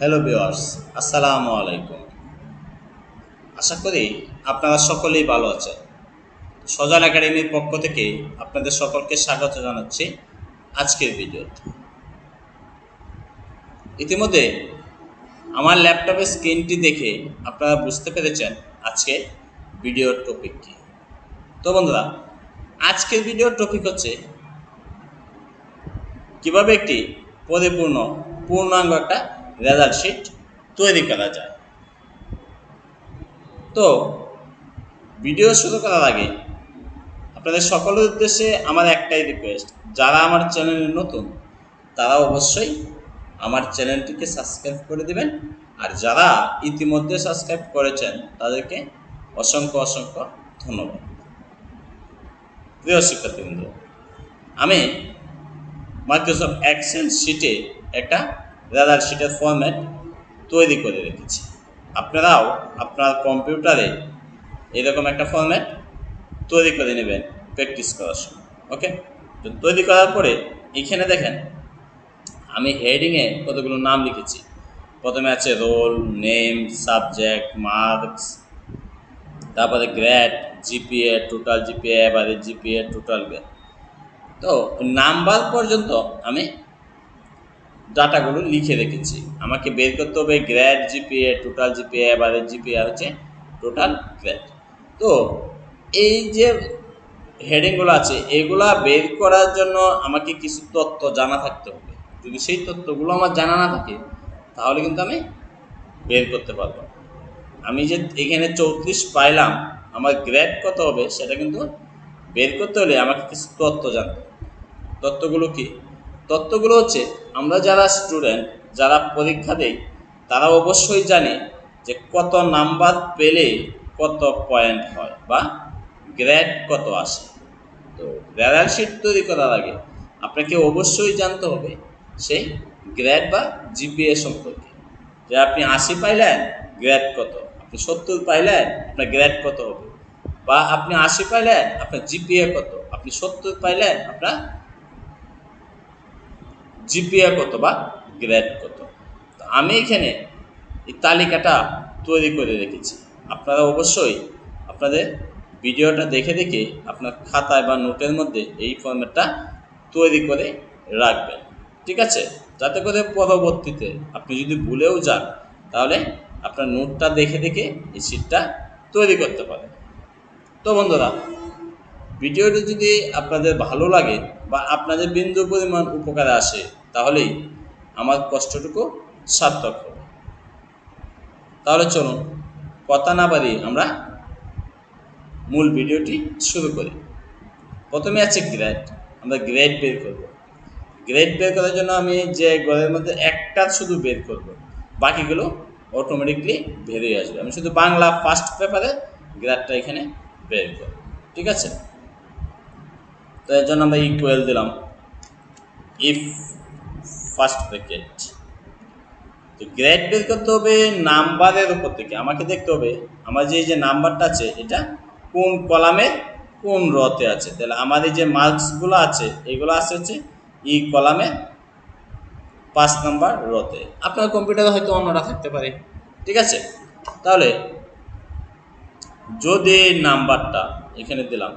Hello viewers আসসালামু আলাইকুম আশা করি আপনারা সকলেই ভালো আছেন। সজাল একাডেমির পক্ষ থেকে আপনাদের সকলকে স্বাগত জানাচ্ছি আজকের ভিডিওতে। ইতিমধ্যে আমার ল্যাপটপের স্ক্রিনটি দেখে আপনারা বুঝতে পেরেছেন আজকে ভিডিওর টপিক কী তো বন্ধুরা, আজকের ভিডিওর টপিক হচ্ছে কীভাবে একটি পরিপূর্ণ পূর্ণাঙ্গ একটা রেজাল্ট শিট তৈরি করা যায়। তো ভিডিও শুরু করার আগে আপনাদের সকলের উদ্দেশ্যে আমার একটাই রিকোয়েস্ট যারা আমার চ্যানেলে নতুন, তারা অবশ্যই আমার চ্যানেলটিকে সাবস্ক্রাইব করে দেবেন। আর যারা ইতিমধ্যে সাবস্ক্রাইব করেছেন, তাদেরকে অসংখ্য অসংখ্য ধন্যবাদ। প্রিয় শিক্ষার্থীবৃন্দ, আমি মাইক্রোসফট এক্সেল শিটে একটা রেজাল্ট শিটের ফরম্যাট তৈরি করে রেখেছি। আপনারাও আপনার কম্পিউটারে এরকম একটা ফরম্যাট তৈরি করে নেবেন প্র্যাকটিস করার সময় ওকে তো তৈরি করার পরে এখানে দেখেন, আমি হেডিংয়ে কতগুলো নাম লিখেছি। প্রথমে আছে রোল নেম সাবজেক্ট মার্কস তারপরে গ্রেড জিপিএ টোটাল জিপিএ এবারে জিপিএ টোটাল গ্রেড তো নাম্বার পর্যন্ত আমি ডাটাগুলো লিখে রেখেছি। আমাকে বের করতে হবে গ্রেড জিপিএ টোটাল জিপিএ এবারে জিপিএ হচ্ছে টোটাল গ্র্যাড তো এই যে হেডিংগুলো আছে, এগুলা বের করার জন্য আমাকে কিছু তথ্য জানা থাকতে হবে। যদি সেই তথ্যগুলো আমার জানা না থাকে, তাহলে কিন্তু আমি বের করতে পারব আমি যে এখানে চৌত্রিশ পাইলাম, আমার গ্রেড কত হবে সেটা কিন্তু বের করতে হলে আমাকে কিছু তথ্য জানতে তথ্যগুলো কি? তথ্যগুলো হচ্ছে, আমরা যারা স্টুডেন্ট যারা পরীক্ষা দেই তারা অবশ্যই জানে যে কত নাম্বার পেলে কত পয়েন্ট হয় বা গ্রেড কত আসে। তো রেজাল্ট শিট তৈরি করার আগে আপনাকে অবশ্যই জানতে হবে সেই গ্রেড বা জিপিএ সম্পর্কে। যে আপনি আশি পাইলেন গ্রেড কত? আপনি সত্তর পাইলেন, আপনার গ্রেড কত হবে? বা আপনি আশি পাইলেন, আপনার জিপিএ কত? আপনি সত্তর পাইলেন, আপনার জিপিএ কত বা গ্রেড কত? তো আমি এখানে এই তালিকাটা তৈরি করে রেখেছি। আপনারা অবশ্যই আপনাদের ভিডিওটা দেখে দেখে আপনার খাতায় বা নোটের মধ্যে এই ফর্মেটটা তৈরি করে রাখবেন। ঠিক আছে? যাতে করে পরবর্তীতে আপনি যদি ভুলেও যান, তাহলে আপনার নোটটা দেখে দেখে এই সিটটা তৈরি করতে পারেন। তো বন্ধুরা, ভিডিওটি যদি আপনাদের ভালো লাগে বা আপনাদের বিন্দু পরিমাণ উপকারে আসে তাহলেই আমার কষ্টটুকু সার্থক হবে। তাহলে চলুন কথা না বাড়িয়ে আমরা মূল ভিডিওটি শুরু করি। প্রথমে আছে গ্রেড আমরা গ্রেড বের করব। গ্রেড বের করার জন্য আমি যে ঘরের মধ্যে একটা শুধু বের করব, বাকিগুলো অটোমেটিকলি বেরিয়ে আসবে। আমি শুধু বাংলা ফার্স্ট পেপারে গ্রেডটা এখানে বের করব। ঠিক আছে? তো এর জন্য আমরা ইকুয়াল দিলাম। ইফ ফার্স্ট ব্র্যাকেট তো গ্রেড বের করতে হবে নাম্বারের উপর থেকে। আমাকে দেখতে হবে, আমার যে যে নাম্বারটা আছে, এটা কোন কলামে কোন রতে আছে? তাহলে আমার এই যে মার্কসগুলো আছে, এগুলো আছে হচ্ছে ই কলামে পাঁচ নাম্বার রতে আপনার কম্পিউটারে হয়তো অন্যটা থাকতে পারে। ঠিক আছে? তাহলে যদি নাম্বারটা এখানে দিলাম,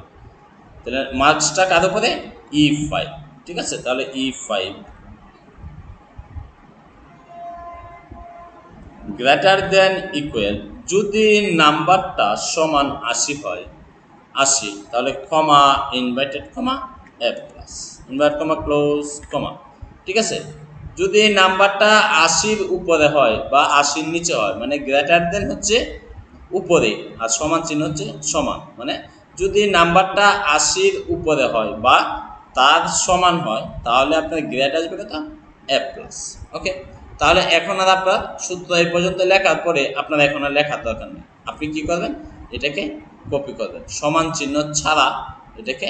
তাহলে মার্কসটা কার উপরে? ই ফাইভ ঠিক আছে? তাহলে E five greater than equal যদি নাম্বারটা সমান আশি হয়, আশি, তাহলে comma inverted comma F plus invert comma close comma ঠিক আছে? যদি নাম্বারটা আশির উপরে হয় বা আশির নিচে হয় মানে গ্রেটার দেন হচ্ছে উপরে, আর সমান চিহ্ন হচ্ছে সমান মানে যদি নাম্বারটা আশির উপরে হয় বা তার সমান হয়, তাহলে আপনার গ্রেড আসবে কত? এফ প্লাস ওকে তাহলে এখন আর আপনার সূত্র এই পর্যন্ত লেখার পরে আপনার এখন আর লেখার দরকার নেই। আপনি কি করবেন? এটাকে কপি করবেন। সমান চিহ্ন ছাড়া এটাকে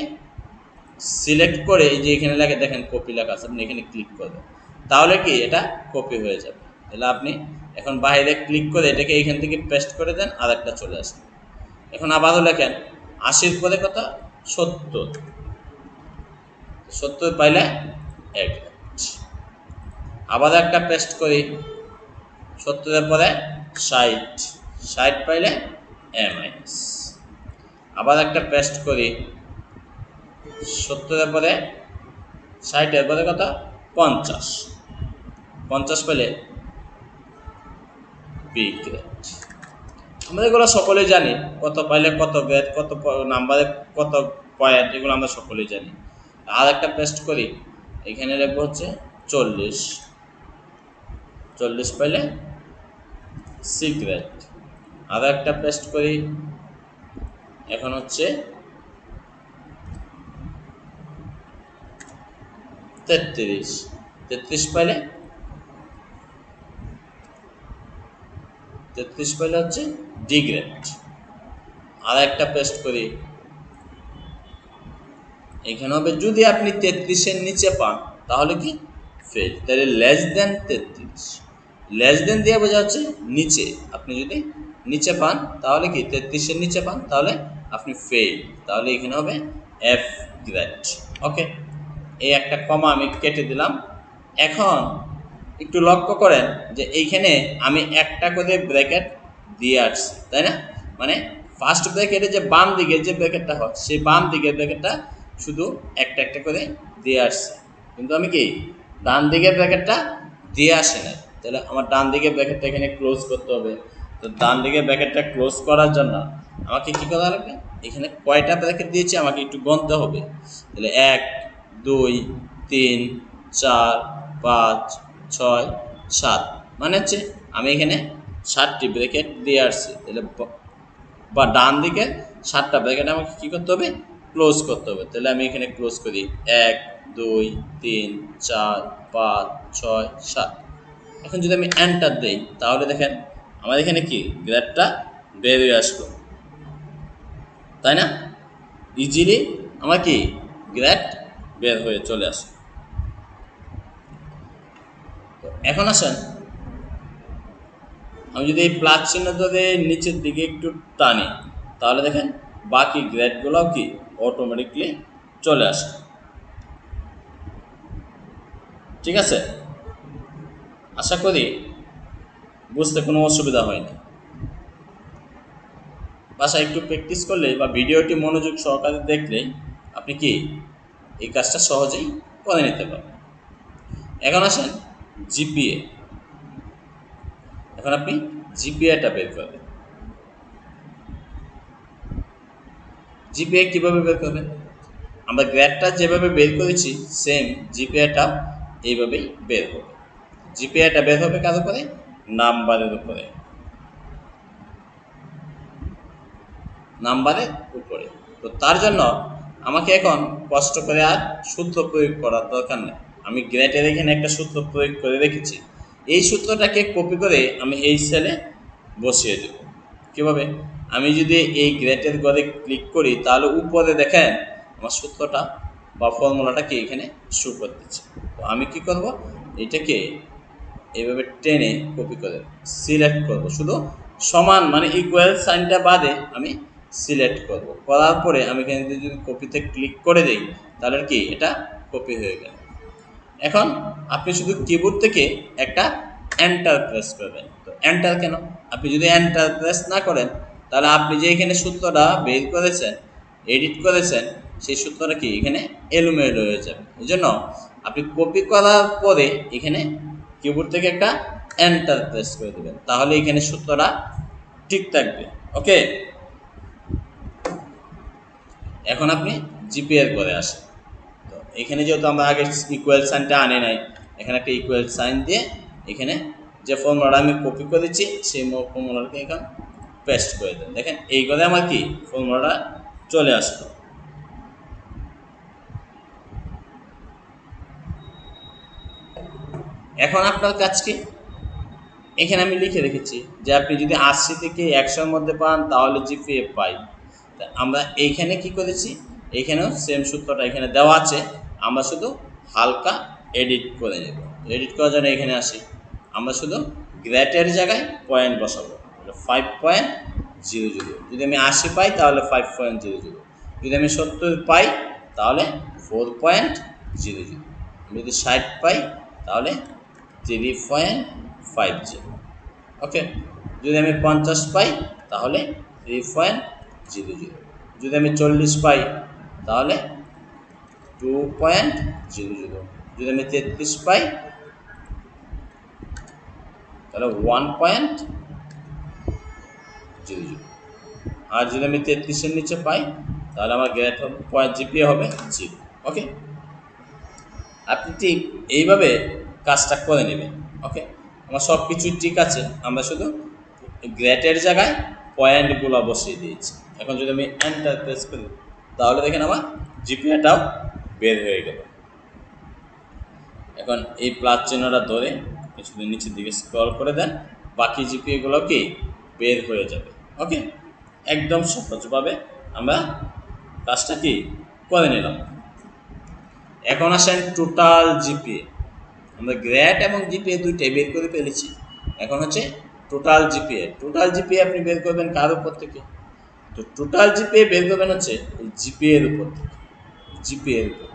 সিলেক্ট করে এই যে এখানে লেখা, দেখেন কপি লেখা আছে, আপনি এখানে ক্লিক করবেন। তাহলে কি? এটা কপি হয়ে যাবে। তাহলে আপনি এখন বাইরে ক্লিক করে এটাকে এইখান থেকে পেস্ট করে দেন আর একটা চলে আসবে এখন আবারও লেখেন, আশির পরে কত? সত্তর। সত্তর পাইলে এক। আবার একটা পেস্ট করি। সত্তরের পরে ষাট। ষাট পাইলে এ মাইনাস আবার একটা পেস্ট করি। সত্তরের পরে ষাটের পরে কত? পঞ্চাশ। পঞ্চাশ পেলে বি গ্রেড আমরা এগুলো সকলেই জানি। কত পাইলে কত গ্রেড কত নাম্বারে কত পয়েন্ট এগুলো আমরা সকলেই জানি। আর একটা পেস্ট করি। এখানে লিখব হচ্ছে চল্লিশ। চল্লিশ পাইলে সি গ্রেড আর একটা পেস্ট করি। এখন হচ্ছে তেত্রিশ। তেত্রিশ পাইলে তেত্রিশ পাইলে হচ্ছে ডি গ্রেড আর একটা পেস্ট করি। এখানে হবে যদি আপনি তেত্রিশের নিচে পান, তাহলে কি? ফেল তাহলে লেস দেন তেত্রিশ। লেস দেন দিয়ে বোঝা হচ্ছে নিচে। আপনি যদি নিচে পান, তাহলে কি? তেত্রিশের নিচে পান, তাহলে আপনি ফেল তাহলে এখানে হবে এফ গ্রেড ওকে এই একটা কমা আমি কেটে দিলাম। এখন একটু লক্ষ্য করেন যে এইখানে আমি একটা করে ব্র্যাকেট দিয়ে আসছি, তাই না? মানে ফার্স্ট ব্র্যাকেটে যে বাম দিকে যে ব্র্যাকেটটা হয়, সেই বাম দিকের ব্র্যাকেটটা শুধু একটা একটা করে দিয়ে আসছে। কিন্তু আমি কি? ডান দিকের ব্র্যাকেটটা দিয়ে আসে না তাহলে আমার ডান দিকের ব্র্যাকেটটা এখানে ক্লোজ করতে হবে। তো ডান দিকের ব্র্যাকেটটা ক্লোজ করার জন্য আমাকে কী করা লাগবে? এখানে কয়টা ব্র্যাকেট দিয়েছি আমাকে একটু গণতে হবে। তাহলে এক, দুই, তিন, চার, পাঁচ, ছয়, সাত। মানে হচ্ছে আমি এখানে সাতটি ব্র্যাকেট দিয়ে আসছি। তাহলে বা ডান দিকে সাতটা ব্র্যাকেট আমাকে কী করতে হবে? ক্লোজ করতে হবে। তাহলে আমি এখানে ক্লোজ করি। এক, দুই, তিন, চার, পাঁচ, ছয়, সাত। এখন যদি আমি এন্টার দিই, তাহলে দেখেন আমার এখানে কি? গ্রেডটা বেরিয়ে আসলো। তাই না? ইজিলি আমার কি? গ্রেড বের হয়ে চলে আসে এখন আসেন। আমি যদি এই প্লাস চিহ্ন ধরে নিচের দিকে একটু টানি, তাহলে দেখেন বাকি গ্রেডগুলোও কি? অটোমেটিকলি চলে আসে ঠিক আছে? আশা করি বুঝতে কোনো অসুবিধা হয়নি। বাসায় একটু প্র্যাকটিস করলে বা ভিডিওটি মনোযোগ সহকারে দেখলে আপনি কি এই কাজটা সহজেই করে নিতে পারবেন। এখন আসেন জিপিএ। এখন আপনি জিপিএটা বের করবেন। জিপিএ কীভাবে বের করবেন? আমরা গ্রেডটা যেভাবে বের করেছি সেম জিপিএটা এইভাবেই বের হবে জিপিএটা বের হবে কার উপরে? নাম্বারের উপরে। নাম্বারের উপরে। তো তার জন্য আমাকে এখন কষ্ট করে আর সূত্র প্রয়োগ করার দরকার নেই। আমি গ্রেটের এখানে একটা সূত্র প্রয়োগ করে রেখেছি। এই সূত্রটাকে কপি করে আমি এই সেলে বসিয়ে দেব। কীভাবে? আমি যদি এই গ্রেটের গড়ে ক্লিক করি, তাহলে উপরে দেখেন আমার সূত্রটা বা ফর্মুলাটা কি এখানে শু করতেছে। তো আমি কি করব? এটাকে এইভাবে টেনে কপি করে সিলেক্ট করব। শুধু সমান মানে ইকুয়াল সাইনটা বাদে আমি সিলেক্ট করব। করার পরে আমি এখানে যদি কপিতে ক্লিক করে দিই, তাহলে কি এটা কপি হয়ে গেল। এখন আপনি শুধু কিবোর্ড থেকে একটা এন্টার প্রেস করবেন। তো এন্টার কেন? আপনি যদি এন্টার প্রেস না করেন, তাহলে আপনি যে এখানে সূত্রটা বের করেছেন এডিট করেছেন, সেই সূত্রটা কি এখানে এলোমেলো হয়ে যাবে। এই জন্য আপনি কপি করার পরে এখানে কিবোর্ড থেকে একটা এন্টার প্রেস করে দেবেন। তাহলে এখানে সূত্রটা ঠিক থাকবে। ওকে এখন আপনি জিপিএর করে আসেন। তো এখানে যেহেতু আমরা আগে ইকুয়াল সাইনটা আনে নাই, এখানে একটা ইকুয়াল সাইন দিয়ে এখানে যে ফর্মুলাটা আমি কপি করেছি সেই ফর্মুলাটাকে এখন পেস্ট করে দেন। দেখেন এই করে আমার কি ফর্মুলাটা চলে আসলো। এখন আপনার কাজ কি? এখানে আমি লিখে রেখেছি যে আপনি যদি আশি থেকে একশোর মধ্যে পান, তাহলে জিপিএ পাই। তা আমরা এইখানে কি করেছি? এইখানেও সেম সূত্রটা এখানে দেওয়া আছে। আমরা শুধু হালকা এডিট করে নেব। এডিট করার জন্য এখানে আসি। আমরা শুধু গ্রেটের জায়গায় পয়েন্ট বসাবো। ফাইভ পয়েন্ট জিরো জিরো যদি আমি আশি পাই, তাহলে ফাইভ পয়েন্ট জিরো জিরো যদি আমি সত্তর পাই, তাহলে ফোর পয়েন্ট জিরো জিরো যদি ষাট পাই, তাহলে three point five zero okay? যদি আমি পঞ্চাশ পাই, তাহলে থ্রি পয়েন্ট জিরো জিরো। যদি আমি চল্লিশ পাই, তাহলে টু পয়েন্ট জিরো জিরো। যদি আমি তেত্রিশ পাই, তাহলে ওয়ান পয়েন্ট জিরো জিরো। আর যদি আমি তেত্রিশের নিচে পাই, তাহলে আমার গ্রেড পয়েন্ট জিপিএ হবে জিরো। ওকে? আপনি ঠিক এইভাবে কাজটা করে নেবে ওকে আমার সব কিছুই ঠিক আছে, আমরা শুধু গ্রেটের জায়গায় পয়েন্টগুলো বসিয়ে দিয়েছি। এখন যদি আমি এন্টার প্রেস করি, তাহলে দেখেন আমার জিপিএটাও বের হয়ে গেল। এখন এই প্লাস চিহ্নটা ধরে কিছুদিন নিচের দিকে স্ক্রল করে দেন, বাকি জিপিএগুলো কি? বের হয়ে যাবে ওকে একদম সহজভাবে আমরা কাজটা কি? করে নিলাম। এখন আসেন টোটাল জিপিএ আমরা গ্রেড এবং জিপিএ দুইটাই বের করে ফেলেছি। এখন হচ্ছে টোটাল জিপিএ। টোটাল জিপিএ আপনি বের করবেন কার উপর থেকে? তো টোটাল জিপিএ বের করবেন হচ্ছে জিপিএ এর উপর থেকে। জিপিএ এর উপর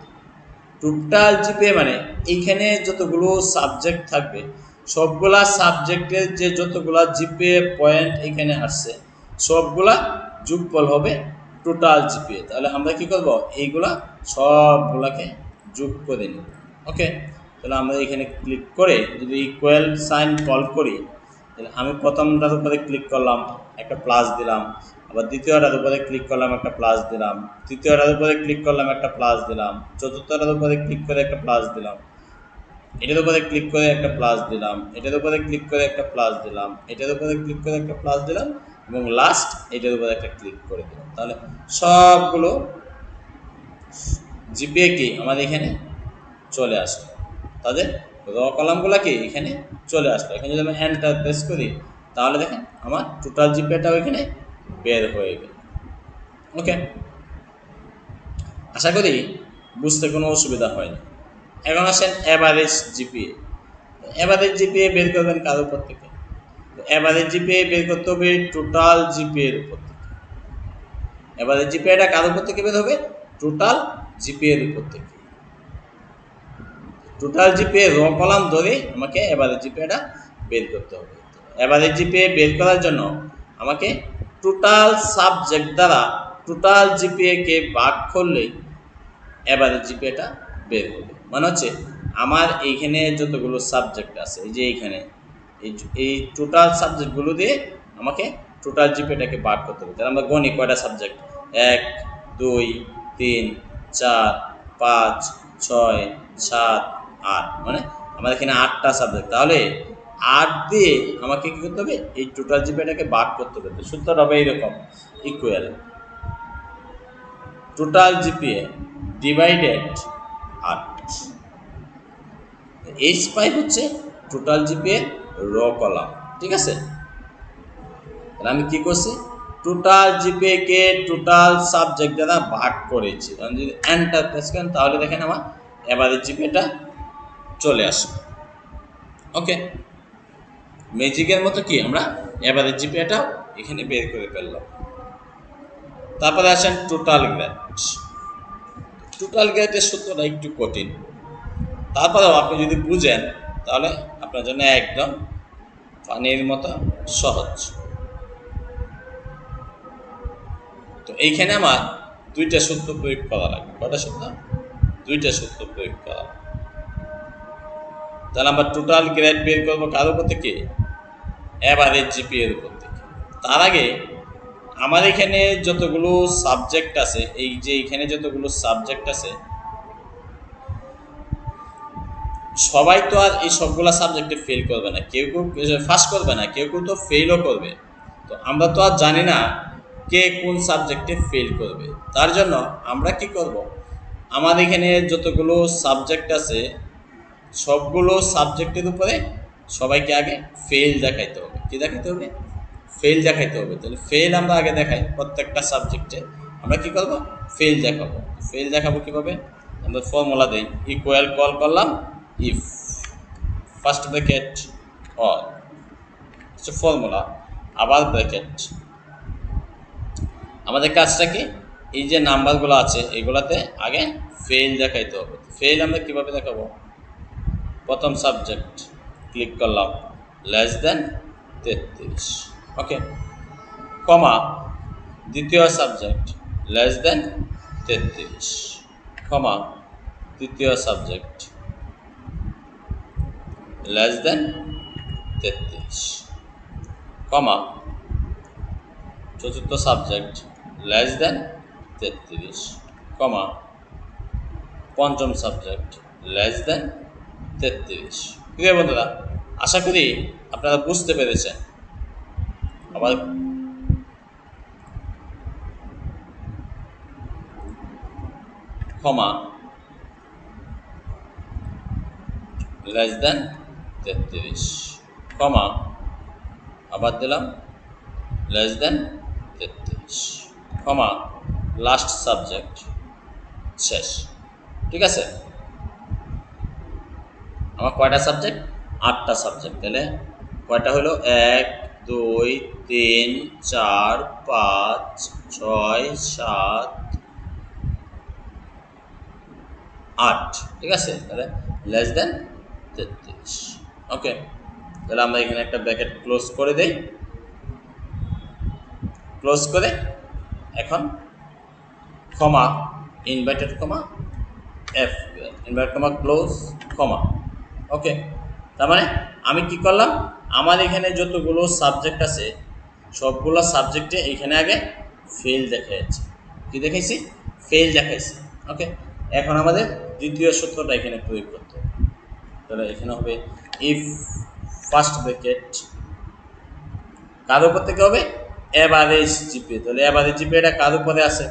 টোটাল জিপিএ মানে এইখানে যতগুলো সাবজেক্ট থাকবে, সবগুলা সাবজেক্টের যে যতগুলা জিপিএ পয়েন্ট এখানে আসছে, সবগুলা যোগফল হবে টোটাল জিপিএ। তাহলে আমরা কি করব? এইগুলা সবগুলাকে যোগ করে নিব। ওকে? তাহলে আমরা এখানে ক্লিক করে যদি ইকুয়াল সাইন কল করি, তাহলে আমি প্রথমটার উপরে ক্লিক করলাম, একটা প্লাস দিলাম। আবার দ্বিতীয়টার উপরে ক্লিক করলাম, একটা প্লাস দিলাম। তৃতীয়টার উপরে ক্লিক করলাম, একটা প্লাস দিলাম। চতুর্থটার উপরে ক্লিক করে একটা প্লাস দিলাম। এটার উপরে ক্লিক করে একটা প্লাস দিলাম। এটার উপরে ক্লিক করে একটা প্লাস দিলাম। এটার উপরে ক্লিক করে একটা প্লাস দিলাম এবং লাস্ট এটার উপরে একটা ক্লিক করে দিলাম। তাহলে সবগুলো জিপিএ কি আমাদের এখানে চলে আসলো। তাদের র কলামগুলো কি? এখানে চলে আসলো। এখানে যদি আমি এন্টার প্রেস করি, তাহলে দেখেন আমার টোটাল জিপিএটাও এখানে বের হয়ে গেল। ওকে আশা করি বুঝতে কোনো অসুবিধা হয়নি। এখন আসেন অ্যাভারেজ জিপিএ অ্যাভারেজ জিপিএ বের করবেন কার উপর থেকে? অ্যাভারেজ জিপিএ বের করতে হবে টোটাল জিপিএ এর উপর থেকে। অ্যাভারেজ জিপিএটা কার উপর থেকে বের হবে? টোটাল জিপিএ এর উপর থেকে। টোটাল জিপিএ র কলাম ধরে আমাকে অ্যাভারেজ জিপিএটা বের করতে হবে। অ্যাভারেজ জিপিএ বের করার জন্য আমাকে টোটাল সাবজেক্ট দ্বারা টোটাল জিপিএকে ভাগ করলেই অ্যাভারেজ জিপিএটা বের হবে। মানে হচ্ছে আমার এইখানে যতগুলো সাবজেক্ট আছে, এই যে এইখানে, এই এই টোটাল সাবজেক্টগুলো দিয়ে আমাকে টোটাল জিপিএটাকে ভাগ করতে হবে। তাহলে আমরা গণি কয়টা সাবজেক্ট এক, দুই, তিন, চার, পাঁচ, ছয়, সাত আট মানে আমার এখানে আটটা সাবজেক্ট তাহলে আট দিয়ে আমাকে কী করতে হবে? এই টোটাল জিপিএটাকে ভাগ করতে হবে। সূত্র হবে এইরকম ইকুয়াল টোটাল জিপিএ ডিভাইডেড আট। এইচ ফাইভ হচ্ছে টোটাল জিপিএ র কলাম ঠিক আছে? তাহলে আমি কি করছি? টোটাল জিপিএ কে টোটাল সাবজেক্ট দ্বারা ভাগ করেছি। আমি যদি করেন, তাহলে দেখেন আমার এবারে জিপিএটা চলে আসবে ওকে ম্যাজিকের মতো কি? আমরা এবারে জিপিএটা এখানে বের করে ফেললাম। তারপরে আসেন টোটাল গ্রেড টোটাল গ্রেডের সূত্রটা একটু কঠিন। তারপরেও আপনি যদি বুঝেন, তাহলে আপনার জন্য একদম পানির মতো সহজ। তো এইখানে আমার দুইটা সূত্র প্রয়োগ করা লাগবে। কটা সূত্র? দুইটা সূত্র প্রয়োগ করা। তাহলে আমরা টোটাল গ্রেড বের করব কার উপর থেকে? অ্যাভারেজ জিপি এর উপর থেকে। তার আগে আমার এখানে যতগুলো সাবজেক্ট আছে, এই যে এখানে যতগুলো সাবজেক্ট আছে, সবাই তো আর এই সবগুলা সাবজেক্টে ফেল করবে না। কেউ কেউ ফার্স্ট করবে না, কেউ কেউ তো ফেলও করবে। তো আমরা তো আর জানি না কে কোন সাবজেক্টে ফেল করবে। তার জন্য আমরা কি করব? আমাদের এখানে যতগুলো সাবজেক্ট আছে সবগুলো সাবজেক্টের উপরে সবাইকে আগে ফেল দেখাইতে হবে। কি দেখাইতে হবে? ফেল দেখাইতে হবে। তাহলে ফেল আমরা আগে দেখাই প্রত্যেকটা সাবজেক্টে। আমরা কি করব? ফেল দেখাবো। ফেল দেখাবো কীভাবে? আমরা ফর্মুলা দিই। ইকুয়াল কল করলাম if first bracket all formula আবার ব্র্যাকেট আমাদের কাজটা কি? এই যে নাম্বারগুলো আছে, এগুলাতে আগে ফেল দেখাইতে হবে। ফেল আমরা কীভাবে দেখাবো? প্রথম সাবজেক্ট ক্লিক করলাম লেস দেন তেত্রিশ ওকে কমা দ্বিতীয় সাবজেক্ট লেস দেন তেত্রিশ কমা তৃতীয় সাবজেক্ট লেস দেন তেত্রিশ কমা চতুর্থ সাবজেক্ট লেস দেন তেত্রিশ কমা পঞ্চম সাবজেক্ট লেস দেন তেত্রিশ। প্রিয় বন্ধুরা, আশা করি আপনারা বুঝতে পেরেছেন। আবার ক্ষমা লেস দেন তেত্রিশ। ক্ষমা আবার দিলাম লেস দেন তেত্রিশ। ক্ষমা লাস্ট সাবজেক্ট শেষ। ঠিক আছে? আমার কয়টা সাবজেক্ট আটটা সাবজেক্ট তাহলে কয়টা হলো? এক, দুই, তিন, চার, পাঁচ, ছয়, সাত, আট, ঠিক আছে? তাহলে লেস দেন তেত্রিশ। ওকে তাহলে আমরা এখানে একটা ব্র্যাকেট ক্লোজ করে দেই। ক্লোজ করে এখন comma inverted comma F invert comma close comma okay তার মানে আমি কি করলাম? আমার এখানে যতগুলো সাবজেক্ট আছে, সবগুলো সাবজেক্টে এখানে আগে ফেল দেখাচ্ছে কি দেখাইছি? ফেল দেখাইছি। ওকে এখন আমাদের দ্বিতীয় সূত্রটা এখানে প্রয়োগ করতে তাহলে এখানে হবে ইফ ফার্স্ট ব্র্যাকেট কার উপর থেকে হবে? এভারেজ জিপে তাহলে এভারেজ জিপে এটা কার উপরে আছে?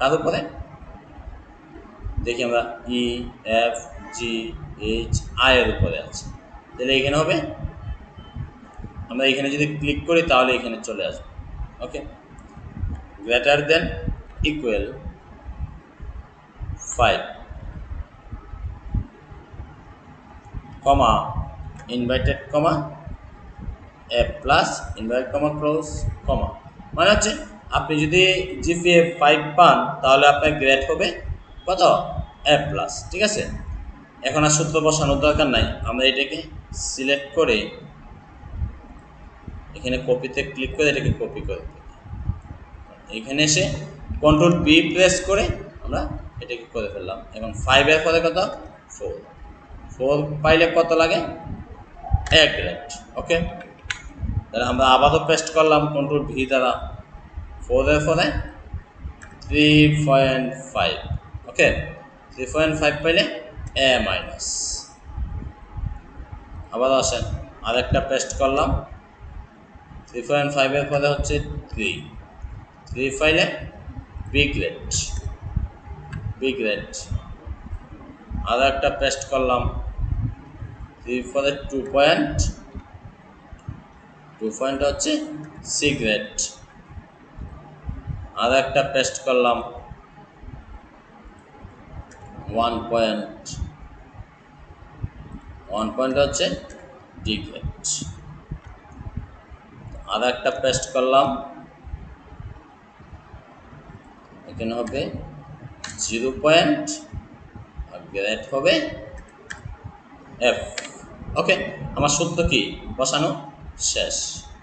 কার উপরে? দেখি আমরা E F G H I এর উপরে আছে। তাহলে এখানে হবে? আমরা এখানে যদি ক্লিক করি তাহলে এখানে চলে আসবে। Okay greater than equal five comma invited comma A plus invite comma close comma মানে হচ্ছে, আপনি যদি জিপিএ ফাইভ পান, তাহলে আপনার গ্রেড হবে কত? এ প্লাস ঠিক আছে? এখন আর সূত্র বসানোর দরকার নাই। আমরা এটাকে সিলেক্ট করে এখানে কপিতে ক্লিক করে এটাকে কপি করে এখানে এসে কন্ট্রোল বি প্রেস করে আমরা এটাকে করে ফেললাম। এখন ফাইভের পরে কত? ফোর ফোর পাইলে কত লাগে? এক গ্রেড ওকে তাহলে আমরা আবারও পেস্ট করলাম কন্ট্রোল ভি দ্বারা। ফোরের পরে three point five okay three point five পাইলে এ মাইনাস আবার আসেন, আরেকটা পেস্ট করলাম। থ্রি পয়েন্ট ফাইভের পরে হচ্ছে থ্রি থ্রি ফাইলে বি গ্রেড বি গ্রেড আরও একটা পেস্ট করলাম। থ্রি ফোরে টু পয়েন্ট টু পয়েন্ট হচ্ছে সি আর একটা পেস্ট করলাম। ওয়ান পয়েন্ট ওয়ান পয়েন্ট হচ্ছে ডি গ্রেড আর একটা পেস্ট করলাম। এখানে হবে জিরো পয়েন্ট আর গ্রেড হবে এফ ওকে আমার সূত্র কি? বসানো শেষ।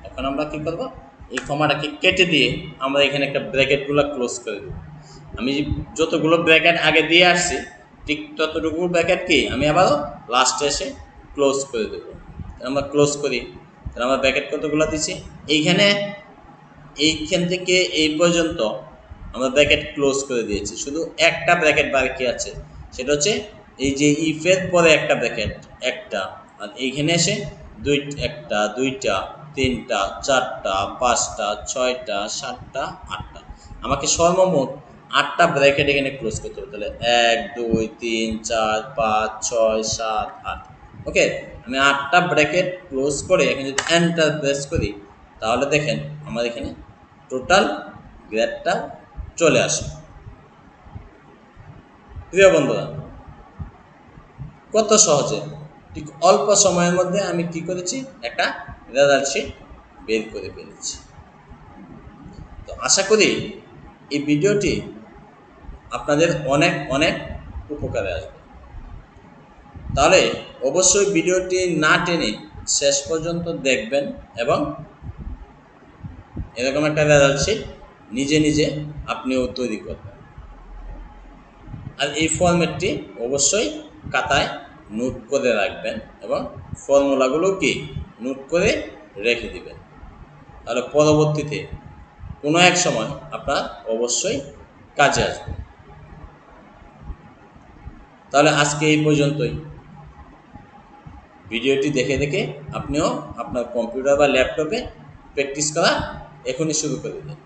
এখন আমরা কি করব? এই কমাটাকে কেটে দিয়ে আমরা এখানে একটা ব্র্যাকেটগুলো ক্লোজ করে দেব। আমি যতগুলো ব্র্যাকেট আগে দিয়ে আসছি ঠিক ততটুকু ব্র্যাকেট কি? আমি আবারও লাস্টে এসে ক্লোজ করে দেব। আমরা ক্লোজ করি। তাহলে আমরা ব্র্যাকেট কতগুলো দিচ্ছি এইখানে, এইখান থেকে এই পর্যন্ত আমরা ব্র্যাকেট ক্লোজ করে দিয়েছি। শুধু একটা ব্র্যাকেট বাকি আছে। সেটা হচ্ছে এই যে ইফের পরে একটা ব্র্যাকেট একটা। আর এইখানে এসে দুই, একটা, দুইটা, তিনটা, চারটা, পাঁচটা, ছয়টা, সাতটা, আটটা। আমাকে সর্বমোট আটটা ব্র্যাকেট এখানে ক্লোজ করতে হবে। তাহলে এক, দুই, তিন, চার, পাঁচ, ছয়, সাত, আট। ওকে? আমি আটটা ব্র্যাকেট ক্লোজ করে এখানে যদি এন্টার প্রেস করি, তাহলে দেখেন আমার এখানে টোটাল গ্রেডটা চলে আসে। প্রিয় বন্ধুরা, কত সহজে, ঠিক অল্প সময়ের মধ্যে আমি কি করেছি? একটা রেজাল্ট শিট বের করে ফেলেছি। তো আশা করি এই ভিডিওটি আপনাদের অনেক অনেক উপকারে আসবে। তাহলে অবশ্যই ভিডিওটি না টেনে শেষ পর্যন্ত দেখবেন এবং এরকম একটা রেজাল্ট শিট নিজে নিজে আপনিও তৈরি করবেন। আর এই ফর্মেটটি অবশ্যই খাতায় নোট করে রাখবেন এবং ফর্মুলাগুলো কি? নোট করে রেখে দিবেন। তাহলে পরবর্তীতে কোনো এক সময় আপনার অবশ্যই কাজে আসবে। তাহলে আজকে এই পর্যন্তই। ভিডিওটি দেখে দেখে আপনিও আপনার কম্পিউটার বা ল্যাপটপে প্র্যাকটিস করা এখনই শুরু করে দেবেন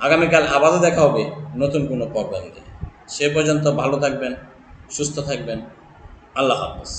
আগামীকাল আবারও দেখা হবে নতুন কোনো প্রোগ্রাম দিয়ে সে পর্যন্ত ভালো থাকবেন, সুস্থ থাকবেন। আল্লাহ হাফেজ।